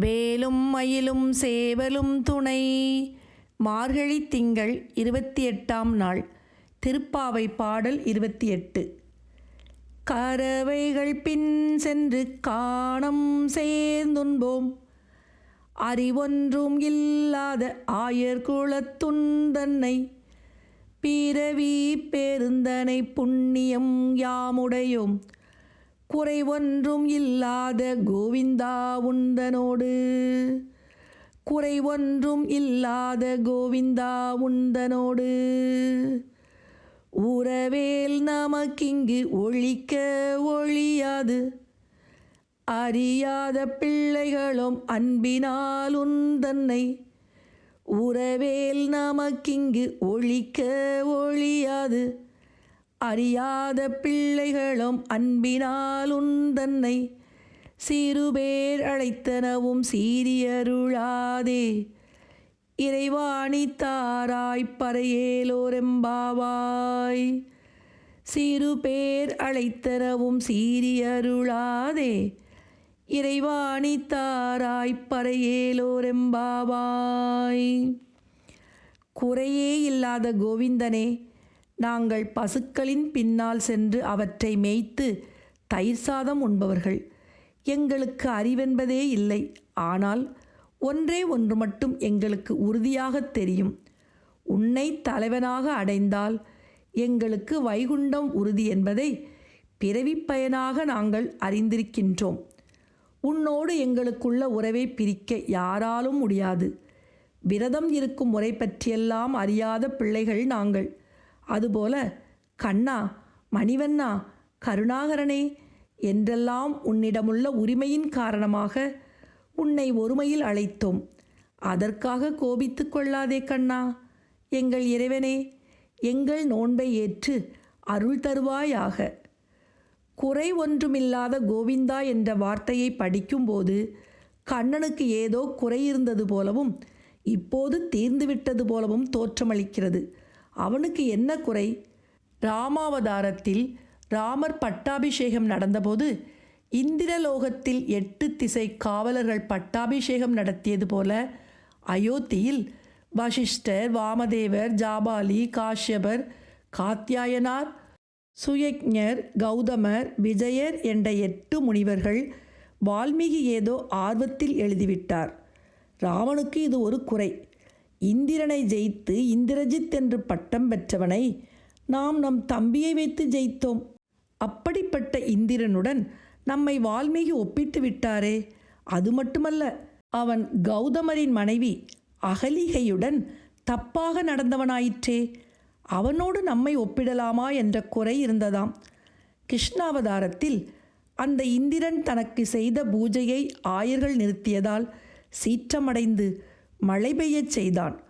வேலும் மயிலும் சேவலும் துணை. மார்கழி திங்கள் இருபத்தி எட்டாம் நாள் திருப்பாவை பாடல் இருபத்தி எட்டு கறவைகள் பின் சென்று காணம் சேர்ந்துண்போம். அறிவொன்றும் இல்லாத ஆயர் குலத்துந்தன்னை பிறவி பெருந்தனை புண்ணியம் யாமுடையோம். குறைவொன்றும் இல்லாத கோவிந்தா உந்தனோடு. குறைவொன்றும் இல்லாத கோவிந்தா உந்தனோடு. உறவேல் நமக்கிங்கு ஒழிக்க ஒழியாது. அறியாத பிள்ளைகளும் அன்பினால் உந்தன்னை. உறவேல் நமக்கிங்கு ஒழிக்க ஒழியாது. அறியாத பிள்ளைகளும் அன்பினால் உந்தன்னை சிறுபேர் அழைத்தனவும் சீரியருளாதே. இறைவாணி தாராய்ப்பறையேலோரெம்பாவாய் சிறு பேர் அழைத்தனவும் சீரியருளாதே. இறைவாணி தாராய்ப்பறையேலோரெம்பாவாய் குறையே இல்லாத கோவிந்தனே நாங்கள் பசுக்களின் பின்னால் சென்று அவற்றை மேய்த்து தயிர் சாதம் உண்பவர்கள். எங்களுக்கு அறிவென்பதே இல்லை. ஆனால் ஒன்றே ஒன்று மட்டும் எங்களுக்கு உறுதியாக தெரியும். உன்னை தலைவனாக அடைந்தால் எங்களுக்கு வைகுண்டம் உறுதி என்பதை பிறவி பயனாக நாங்கள் அறிந்திருக்கின்றோம். உன்னோடு எங்களுக்குள்ள உறவை பிரிக்க யாராலும் முடியாது. விரதம் இருக்கும் முறை பற்றியெல்லாம் அறியாத பிள்ளைகள் நாங்கள். அதுபோல கண்ணா மணிவண்ணா கருணாகரனே என்றெல்லாம் உன்னிடமுள்ள உரிமையின் காரணமாக உன்னை ஒருமையில் அழைத்தோம். அதற்காக கோபித்து கொள்ளாதே கண்ணா. எங்கள் இறைவனே எங்கள் நோன்பை ஏற்று அருள் தருவாயாக. குறை ஒன்றுமில்லாத கோவிந்தா என்ற வார்த்தையை படிக்கும்போது கண்ணனுக்கு ஏதோ குறை இருந்தது போலவும் இப்போது தீர்ந்துவிட்டது போலவும் தோற்றமளிக்கிறது. அவனுக்கு என்ன குறை? ராமாவதாரத்தில் ராமர் பட்டாபிஷேகம் நடந்தபோது இந்திரலோகத்தில் எட்டு திசை காவலர்கள் பட்டாபிஷேகம் நடத்தியது போல அயோத்தியில் வசிஷ்டர் வாமதேவர் ஜாபாலி காஷ்யபர் காத்யாயனார் சுயக்ஞர் கௌதமர் விஜயர் என்ற எட்டு முனிவர்கள் வால்மீகி ஏதோ ஆர்வத்தில் எழுதிவிட்டார். ராவனுக்கு இது ஒரு குறை. இந்திரனை ஜெயித்து இந்திரஜித் என்று பட்டம் பெற்றவனை நாம் நம் தம்பியை வைத்து ஜெயித்தோம். அப்படிப்பட்ட இந்திரனுடன் நம்மை வால்மீகி ஒப்பிட்டு விட்டாரே. அது மட்டுமல்ல அவன் கௌதமரின் மனைவி அகலிகையுடன் தப்பாக நடந்தவனாயிற்றே. அவனோடு நம்மை ஒப்பிடலாமா என்ற குறை இருந்ததாம். கிருஷ்ணாவதாரத்தில் அந்த இந்திரன் தனக்கு செய்த பூஜையை ஆயர்கள் நிறுத்தியதால் சீற்றமடைந்து மழை பெய்யச் செய்தான்.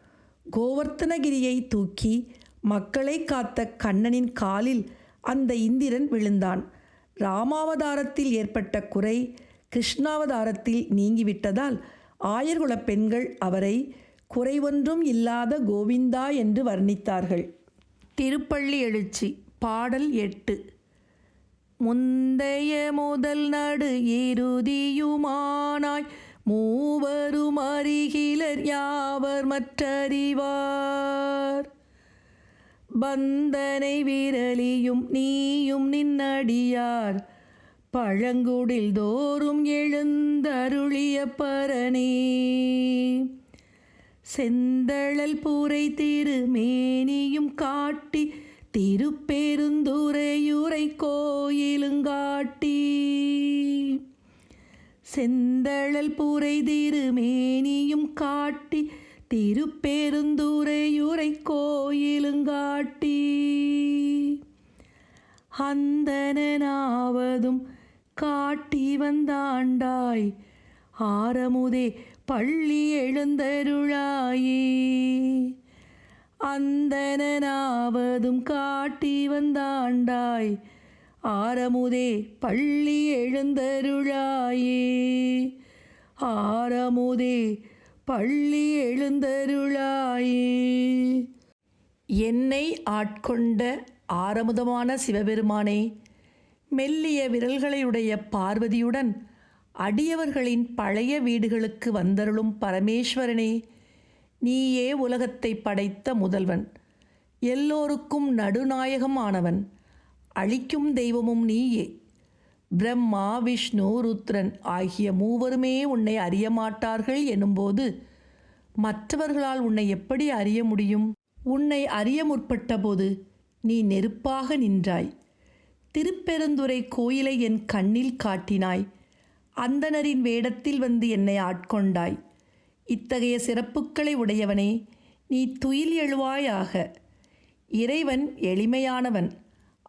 கோவர்த்தனகிரியை தூக்கி மக்களை காத்த கண்ணனின் காலில் அந்த இந்திரன் விழுந்தான். ராமாவதாரத்தில் ஏற்பட்ட குறை கிருஷ்ணாவதாரத்தில் நீங்கிவிட்டதால் ஆயர்குல பெண்கள் அவரை குறைவொன்றும் இல்லாத கோவிந்தா என்று வர்ணித்தார்கள். திருப்பள்ளி எழுச்சி பாடல் எட்டு. முந்தைய முதல் நடு இறுதியுமானாய் மூவரும் பந்தர் யாவர் மற்றறிவார். பந்தனை விரலியும் நீயும் நின்னடியார். பழங்குடில் தோறும் எழுந்தருளிய பரணி. செந்தழல் பூரை திருமேனியும் காட்டி திருப்பெருந்துரையுரை கோயிலுங்காட்டி. செந்தழல் பூரை திருமேனியும் காட்டி திருப்பெருந்துரையுரை கோயிலுங்காட்டி. அந்தனாவதும் காட்டி வந்தாண்டாய் ஆரமுதே பள்ளி எழுந்தருளாயே. அந்தனாவதும் காட்டி வந்தாண்டாய் ஆரமுதே பள்ளி எழுந்தருளாயே. ஆரமுதே பள்ளி எழுந்தருளாயே. என்னை ஆட்கொண்ட ஆரமுதமான சிவபெருமானே மெல்லிய விரல்களையுடைய பார்வதியுடன் அடியவர்களின் பழைய வீடுகளுக்கு வந்தருளும் பரமேஸ்வரனே நீயே உலகத்தை படைத்த முதல்வன். எல்லோருக்கும் நடுநாயகம் ஆனவன் அழிக்கும் தெய்வமும் நீயே. பிரம்மா விஷ்ணு ருத்ரன் ஆகிய மூவருமே உன்னை அறிய மாட்டார்கள் எனும்போது மற்றவர்களால் உன்னை எப்படி அறிய முடியும்? உன்னை அறிய முற்பட்டபோது நீ நெருப்பாக நின்றாய். திருப்பெருந்துறை கோயிலை என் கண்ணில் காட்டினாய். அந்தணரின் வேடத்தில் வந்து என்னை ஆட்கொண்டாய். இத்தகைய சிறப்புக்களை உடையவனே நீ துயில் எழுவாயாக. இறைவன் எளிமையானவன்.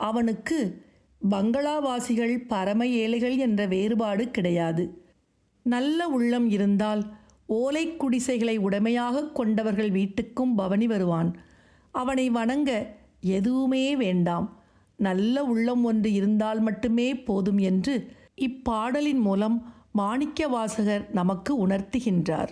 அவனுக்கு பங்களாவாசிகள் பரம ஏழைகள் என்ற வேறுபாடு கிடையாது. நல்ல உள்ளம் இருந்தால் ஓலை குடிசைகளை உடைமையாக கொண்டவர்கள் வீட்டுக்கும் பவனி வருவான். அவனை வணங்க எதுவுமே வேண்டாம். நல்ல உள்ளம் ஒன்று இருந்தால் மட்டுமே போதும் என்று இப்பாடலின் மூலம் மாணிக்க வாசகர் நமக்கு உணர்த்துகின்றார்.